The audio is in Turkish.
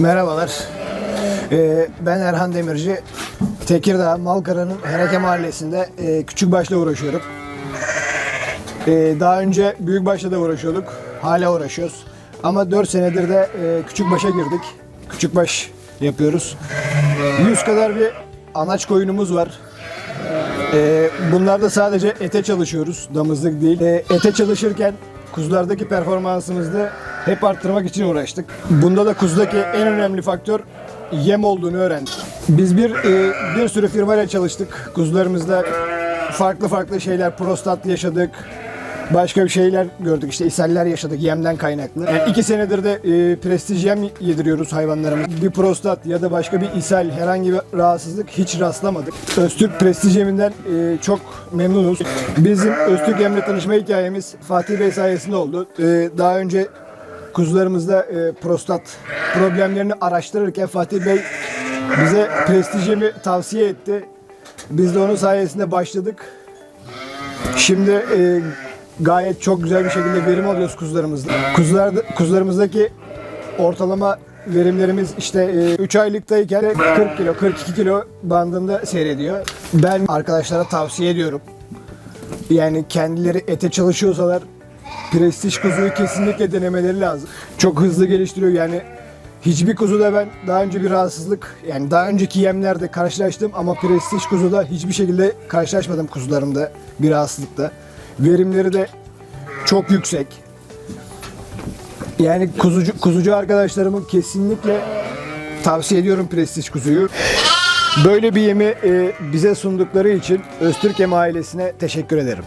Merhabalar. Ee, ben Erhan Demirci. Tekirdağ Malkara'nın Hereke Mahallesi'nde e, küçükbaşla uğraşıyorum. Ee, daha önce büyükbaşla da uğraşıyorduk. Hala uğraşıyoruz. Ama 4 senedir de e, küçükbaşa girdik. Küçükbaş yapıyoruz. 100 kadar bir anaç koyunumuz var. Ee, bunlarda sadece ete çalışıyoruz, damızlık değil. Ee, ete çalışırken kuzulardaki performansımızı hep arttırmak için uğraştık. Bunda da kuzudaki en önemli faktör yem olduğunu öğrendik. Biz bir e, bir sürü firmayla çalıştık. Kuzularımızda farklı farklı şeyler, prostat yaşadık. Başka bir şeyler gördük işte ishaller yaşadık yemden kaynaklı. Yani iki senedir de e, prestij yem yediriyoruz hayvanlarımıza. Bir prostat ya da başka bir ishal herhangi bir rahatsızlık hiç rastlamadık. Öztürk prestij yeminden e, çok memnunuz. Bizim Öztürk yemle tanışma hikayemiz Fatih Bey sayesinde oldu. E, daha önce kuzularımızda e, prostat problemlerini araştırırken Fatih Bey bize prestij yemi tavsiye etti. Biz de onun sayesinde başladık. Şimdi e, gayet çok güzel bir şekilde verim alıyoruz kuzularımızda. Kuzular, kuzularımızdaki ortalama verimlerimiz işte 3 aylıktayken 40 kilo, 42 kilo bandında seyrediyor. Ben arkadaşlara tavsiye ediyorum. Yani kendileri ete çalışıyorsalar prestij kuzuyu kesinlikle denemeleri lazım. Çok hızlı geliştiriyor yani Hiçbir kuzuda ben daha önce bir rahatsızlık yani daha önceki yemlerde karşılaştım ama prestij kuzuda hiçbir şekilde karşılaşmadım kuzularımda bir rahatsızlıkta. Verimleri de çok yüksek. Yani kuzucu, kuzucu arkadaşlarımın kesinlikle tavsiye ediyorum prestij kuzuyu. Böyle bir yemi e, bize sundukları için Öztürk Yem ailesine teşekkür ederim.